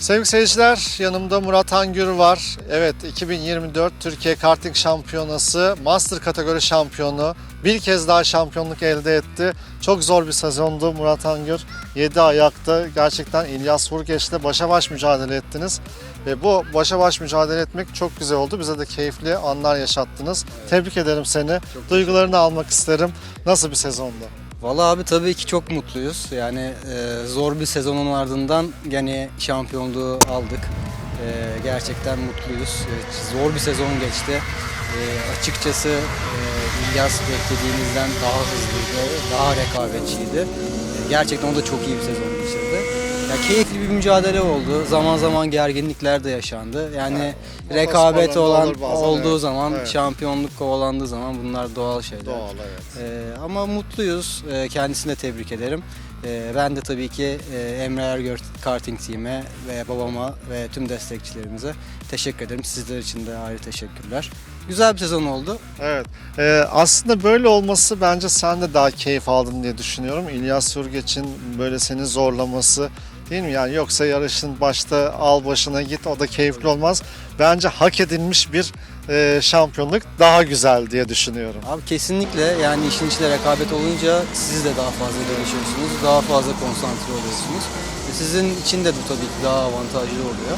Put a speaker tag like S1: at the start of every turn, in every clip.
S1: Sevgili seyirciler, yanımda Murat Angür var. Evet, 2024 Türkiye Karting Şampiyonası Master kategori şampiyonu. Bir kez daha şampiyonluk elde etti. Çok zor bir sezondu Murat Angür. 7 ayakta gerçekten İlyas Vurgeç'le başa baş mücadele ettiniz. Ve bu başa baş mücadele etmek çok güzel oldu. Bize de keyifli anlar yaşattınız. Tebrik ederim seni. Duygularını almak isterim. Nasıl bir sezondu?
S2: Valla abi tabii ki çok mutluyuz. Yani e, zor bir sezonun ardından gene şampiyonluğu aldık. E, gerçekten mutluyuz. E, zor bir sezon geçti. E, açıkçası e, İlyas beklediğimizden daha hızlıydı, daha rekabetçiydi. E, gerçekten o da çok iyi bir sezon geçirdi. Ya keyifli bir mücadele oldu. Zaman zaman gerginlikler de yaşandı. Yani rekabet
S1: Motorsporlarında
S2: olan
S1: bazen,
S2: olduğu
S1: evet.
S2: zaman,
S1: Evet.
S2: şampiyonluk kovalandığı zaman bunlar doğal şeyler.
S1: Doğal evet.
S2: Ee, ama mutluyuz. Ee, kendisini de tebrik ederim. Ee, ben de tabii ki e, Emre Ergör Karting Team'e ve babama ve tüm destekçilerimize teşekkür ederim. Sizler için de ayrı teşekkürler. Güzel bir sezon oldu.
S1: Evet. Ee, aslında böyle olması bence sen de daha keyif aldın diye düşünüyorum. İlyas Sürgeç'in böyle seni zorlaması değil mi? Yani yoksa yarışın başta al başına git o da keyifli olmaz. Bence hak edilmiş bir e, şampiyonluk daha güzel diye düşünüyorum.
S2: Abi kesinlikle yani işin içinde rekabet olunca siz de daha fazla gelişiyorsunuz. Daha fazla konsantre oluyorsunuz. E, Sizin için de bu tabii ki daha avantajlı oluyor.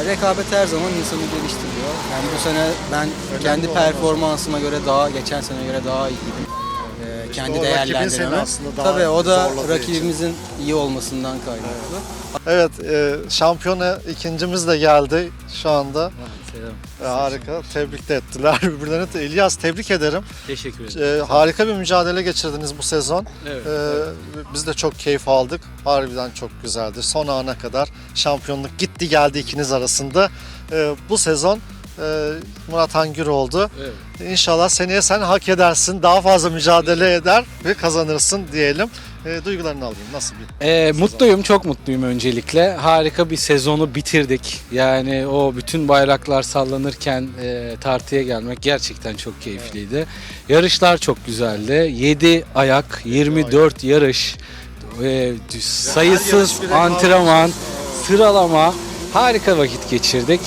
S2: E, rekabet her zaman insanı geliştiriyor. Yani bu sene ben kendi
S1: olan
S2: performansıma göre daha, geçen sene göre daha iyiydim. E, kendi
S1: daha
S2: Tabii o da rakibimizin iyi olmasından kaynaklı.
S1: Evet, e, şampiyona ikincimiz de geldi şu anda.
S2: Selam.
S1: E, harika, tebrik de ettiler birbirlerini. de. İlyas tebrik ederim.
S3: Teşekkür ederim.
S1: E, harika bir mücadele geçirdiniz bu sezon.
S3: Evet.
S1: Ee, biz de çok keyif aldık. Harbiden çok güzeldi. Son ana kadar şampiyonluk gitti geldi ikiniz arasında. Ee, bu sezon e, Murat Angür oldu.
S3: evet.
S1: İnşallah seneye sen hak edersin. Daha fazla mücadele eder ve kazanırsın diyelim. Ee, duygularını alayım. Nasıl bir sezon?
S3: mutluyum, çok mutluyum öncelikle. Harika bir sezonu bitirdik. Yani o bütün bayraklar sallanırken e, tartıya gelmek gerçekten çok keyifliydi. Yarışlar çok güzeldi. 7 ayak, 24 yarış, e, sayısız
S1: yarış
S3: antrenman, sıralama. Harika vakit geçirdik.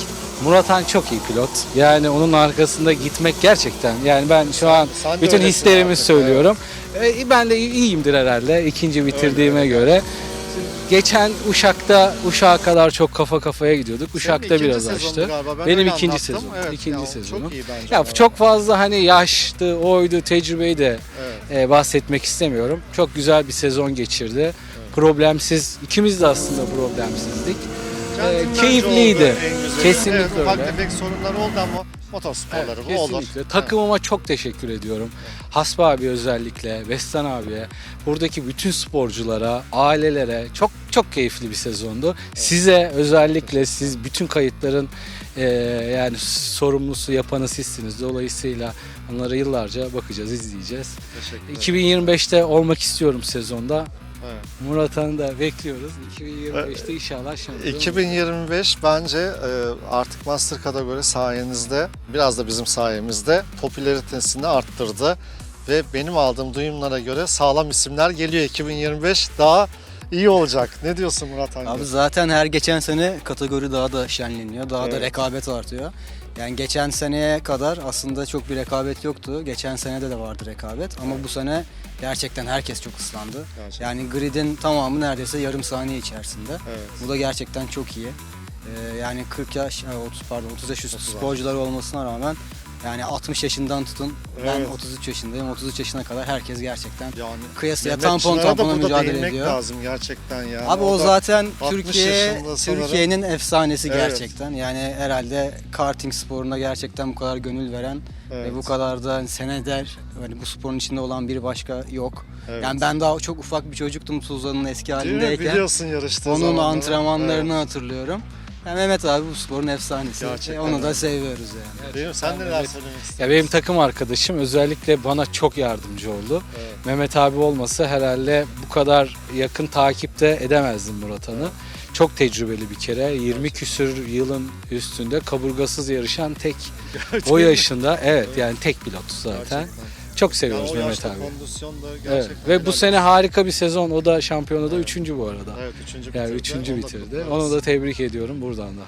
S3: Murat Han çok iyi pilot. Yani onun arkasında gitmek gerçekten yani ben şu an
S1: sen de
S3: bütün
S1: öylesin
S3: hislerimi
S1: artık,
S3: söylüyorum. E, Ben de iyiyimdir herhalde ikinci bitirdiğime
S1: öyle.
S3: göre. Geçen Uşak'ta Uşak'a kadar çok kafa kafaya gidiyorduk. Uşak'ta
S1: ikinci
S3: biraz
S1: sezondu
S3: açtı.
S1: galiba. Ben
S3: Benim
S1: öyle
S3: ikinci
S1: anlattım.
S3: sezon.
S1: Evet,
S3: ikinci
S1: ya,
S3: sezonu.
S1: Çok iyi bence.
S3: Ya çok fazla hani yaştı, oydu, tecrübeyi de e, bahsetmek istemiyorum. Çok güzel bir sezon geçirdi. Problemsiz, ikimiz de aslında problemsizdik.
S1: Centilmence
S3: keyifliydi. Kesinlikle
S1: evet, ufak
S3: öyle.
S1: tefek sorunlar oldu ama motorsporları
S3: Evet,
S1: bu olur.
S3: Takımıma çok teşekkür ediyorum. Hasba abi özellikle, Vestan abiye, buradaki bütün sporculara, ailelere çok çok keyifli bir sezondu. Size özellikle siz bütün kayıtların e, yani sorumlusu yapanı sizsiniz. Dolayısıyla onlara yıllarca bakacağız, izleyeceğiz.
S1: Teşekkür ederim.
S3: 2025'te olmak istiyorum sezonda.
S1: Evet.
S3: Murat Han'ı da bekliyoruz. 2025'te inşallah şampiyon.
S1: 2025 bence e, artık Master kategori sayenizde biraz da bizim sayemizde popülaritesini arttırdı ve benim aldığım duyumlara göre sağlam isimler geliyor 2025 daha iyi olacak. Ne diyorsun Murat Hangi?
S2: Abi zaten her geçen sene kategori daha da şenleniyor. Daha da
S1: Evet.
S2: rekabet artıyor. Yani geçen seneye kadar aslında çok bir rekabet yoktu. Geçen senede de vardı rekabet ama bu sene gerçekten herkes çok ıslandı.
S1: Gerçekten.
S2: Yani gridin tamamı neredeyse yarım saniye içerisinde.
S1: Evet.
S2: Bu da gerçekten çok iyi. Ee, yani 40 yaş, e, 30 pardon 30 yaş üstü
S1: 30
S2: sporcular olmasına rağmen yani 60 yaşından tutun ben
S1: Evet.
S2: 33 yaşındayım. 33 yaşına kadar herkes gerçekten
S1: Yani
S2: kıyasıya tampon
S1: da
S2: tampona
S1: burada
S2: mücadele
S1: değinmek
S2: ediyor.
S1: lazım gerçekten yani.
S2: Abi o
S1: da-
S2: zaten
S1: 60
S2: Türkiye
S1: yaşında sanırım.
S2: Türkiye'nin efsanesi
S1: Evet.
S2: gerçekten. Yani herhalde karting sporuna gerçekten bu kadar gönül veren
S1: Evet.
S2: ve bu kadar da seneler hani bu sporun içinde olan bir başka yok.
S1: Evet.
S2: Yani ben daha çok ufak bir çocuktum Tuzla'nın eski
S1: Değil mi?
S2: halindeyken.
S1: Biliyorsun yarıştığı
S2: Onun
S1: zamanları.
S2: antrenmanlarını hatırlıyorum. Yani Mehmet abi bu sporun efsanesi.
S1: Gerçekten
S2: E, Onu da seviyoruz yani.
S1: Değil mi? Sen neler söylemek istersin?
S3: Ya benim takım arkadaşım özellikle bana çok yardımcı oldu.
S1: Evet.
S3: Mehmet abi olmasa herhalde bu kadar yakın takipte edemezdim Murat Han'ı. Çok tecrübeli bir kere. 20 küsür yılın üstünde kaburgasız yarışan tek o yaşında. Evet yani tek pilot zaten.
S1: Gerçekten.
S3: Çok seviyoruz
S1: o
S3: Mehmet abi.
S1: kondisyon da
S3: Evet.
S1: gerçekten
S3: Ve bu sene harika bir sezon. O da şampiyonada
S1: Evet.
S3: üçüncü bu arada.
S1: Evet üçüncü bitirdi.
S3: Yani üçüncü
S1: Onu da
S3: bitirdi. Onu da tebrik ediyorum buradan da.